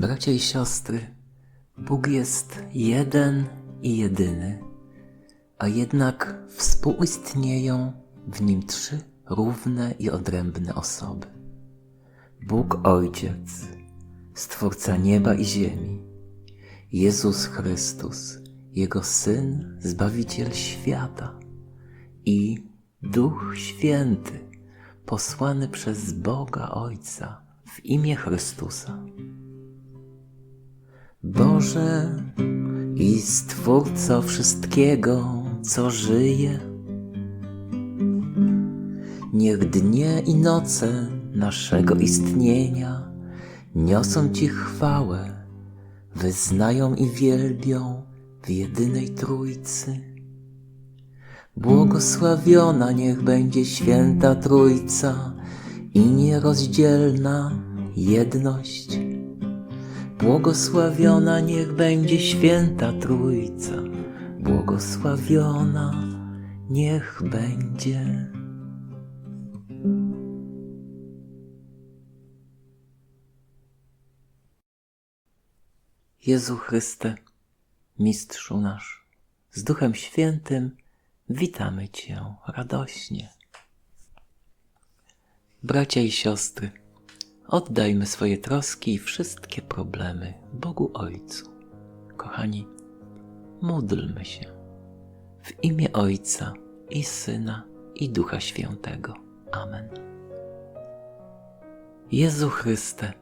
Bracia i siostry, Bóg jest jeden i jedyny, a jednak współistnieją w nim trzy równe i odrębne osoby. Bóg Ojciec, Stwórca nieba i ziemi, Jezus Chrystus, Jego Syn, Zbawiciel świata i Duch Święty, posłany przez Boga Ojca w imię Chrystusa. Boże i Stwórco wszystkiego, co żyje, niech dnie i noce naszego istnienia niosą Ci chwałę, wyznają i wielbią w jedynej Trójcy. Błogosławiona niech będzie święta Trójca i nierozdzielna jedność. Błogosławiona niech będzie święta Trójca, błogosławiona niech będzie. Jezu Chryste, Mistrzu nasz, z Duchem Świętym witamy Cię radośnie. Bracia i siostry, oddajmy swoje troski i wszystkie problemy Bogu Ojcu. Kochani, módlmy się w imię Ojca i Syna i Ducha Świętego. Amen. Jezu Chryste,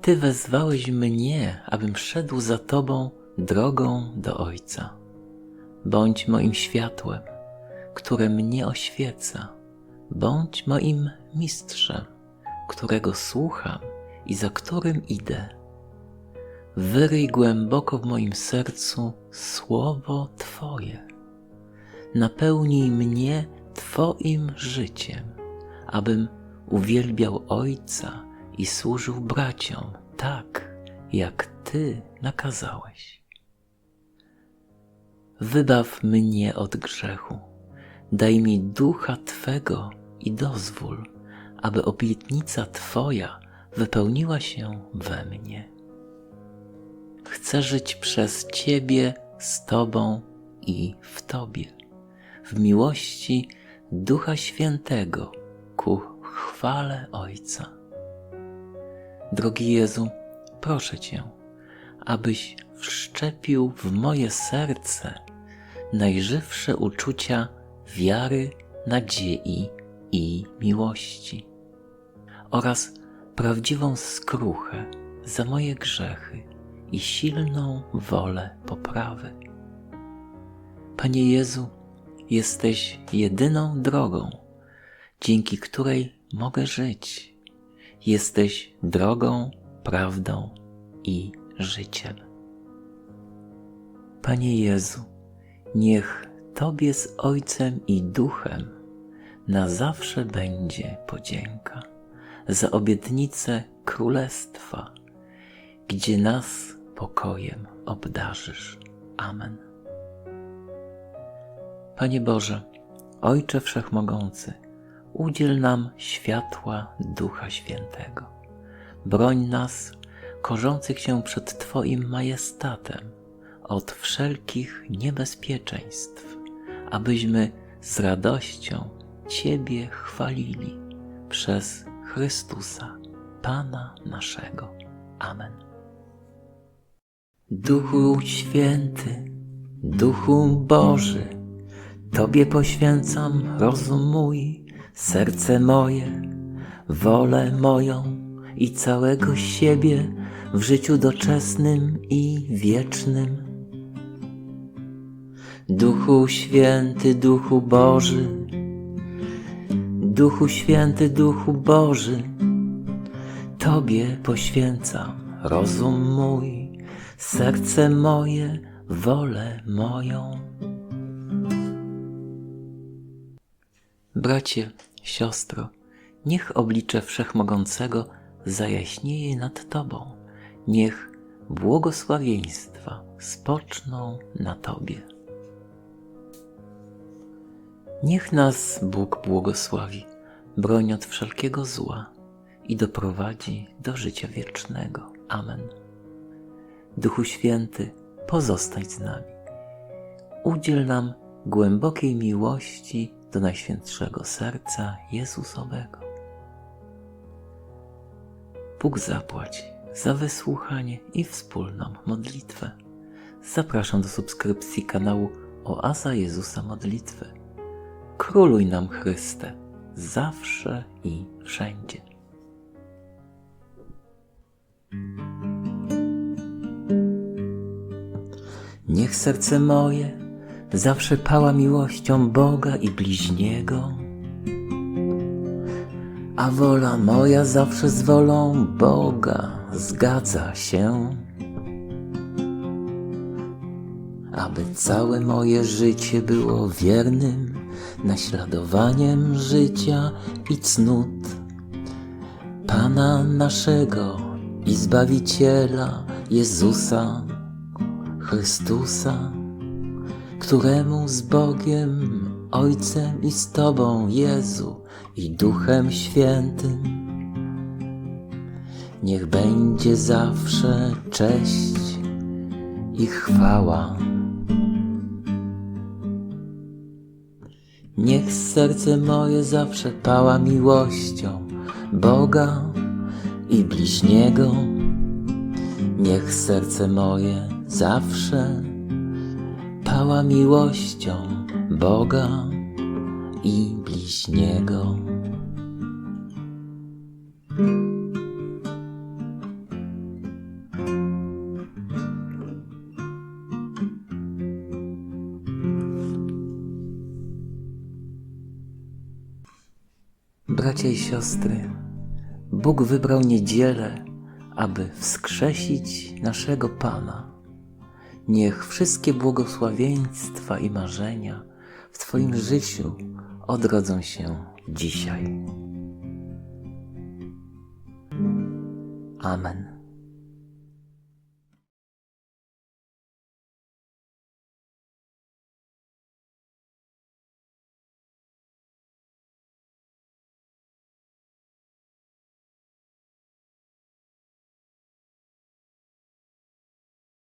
Ty wezwałeś mnie, abym szedł za Tobą drogą do Ojca. Bądź moim światłem, które mnie oświeca. Bądź moim mistrzem, którego słucham i za którym idę. Wyryj głęboko w moim sercu słowo Twoje. Napełnij mnie Twoim życiem, abym uwielbiał Ojca i służył braciom tak, jak Ty nakazałeś. Wybaw mnie od grzechu, daj mi ducha Twego i dozwól, aby obietnica Twoja wypełniła się we mnie. Chcę żyć przez Ciebie, z Tobą i w Tobie, w miłości Ducha Świętego ku chwale Ojca. Drogi Jezu, proszę Cię, abyś wszczepił w moje serce najżywsze uczucia wiary, nadziei i miłości oraz prawdziwą skruchę za moje grzechy i silną wolę poprawy. Panie Jezu, jesteś jedyną drogą, dzięki której mogę żyć. Jesteś drogą, prawdą i życiem. Panie Jezu, niech Tobie z Ojcem i Duchem na zawsze będzie podzięka za obietnicę Królestwa, gdzie nas pokojem obdarzysz. Amen. Panie Boże, Ojcze Wszechmogący, udziel nam światła Ducha Świętego. Broń nas, korzących się przed Twoim majestatem, od wszelkich niebezpieczeństw, abyśmy z radością Ciebie chwalili przez Chrystusa, Pana naszego. Amen. Duchu Święty, Duchu Boży, Tobie poświęcam rozum mój, serce moje, wolę moją i całego siebie w życiu doczesnym i wiecznym. Duchu Święty, Duchu Boży, Duchu Święty, Duchu Boży, Tobie poświęcam rozum mój, serce moje, wolę moją. Bracie, siostro, niech oblicze Wszechmogącego zajaśnieje nad Tobą, niech błogosławieństwa spoczną na Tobie. Niech nas Bóg błogosławi, broń od wszelkiego zła i doprowadzi do życia wiecznego. Amen. Duchu Święty, pozostań z nami. Udziel nam głębokiej miłości do Najświętszego Serca Jezusowego. Bóg zapłać za wysłuchanie i wspólną modlitwę. Zapraszam do subskrypcji kanału Oaza Jezusa Modlitwy. Króluj nam Chryste, zawsze i wszędzie. Niech serce moje zawsze pała miłością Boga i bliźniego, a wola moja zawsze z wolą Boga zgadza się. Aby całe moje życie było wiernym naśladowaniem życia i cnót Pana naszego i Zbawiciela Jezusa Chrystusa, któremu z Bogiem, Ojcem i z Tobą, Jezu, i Duchem Świętym, niech będzie zawsze cześć i chwała. Niech serce moje zawsze pała miłością Boga i bliźniego. Niech serce moje zawsze pała miłością Boga i bliźniego. Bracia i siostry, Bóg wybrał niedzielę, aby wskrzesić naszego Pana. Niech wszystkie błogosławieństwa i marzenia w Twoim życiu odrodzą się dzisiaj. Amen.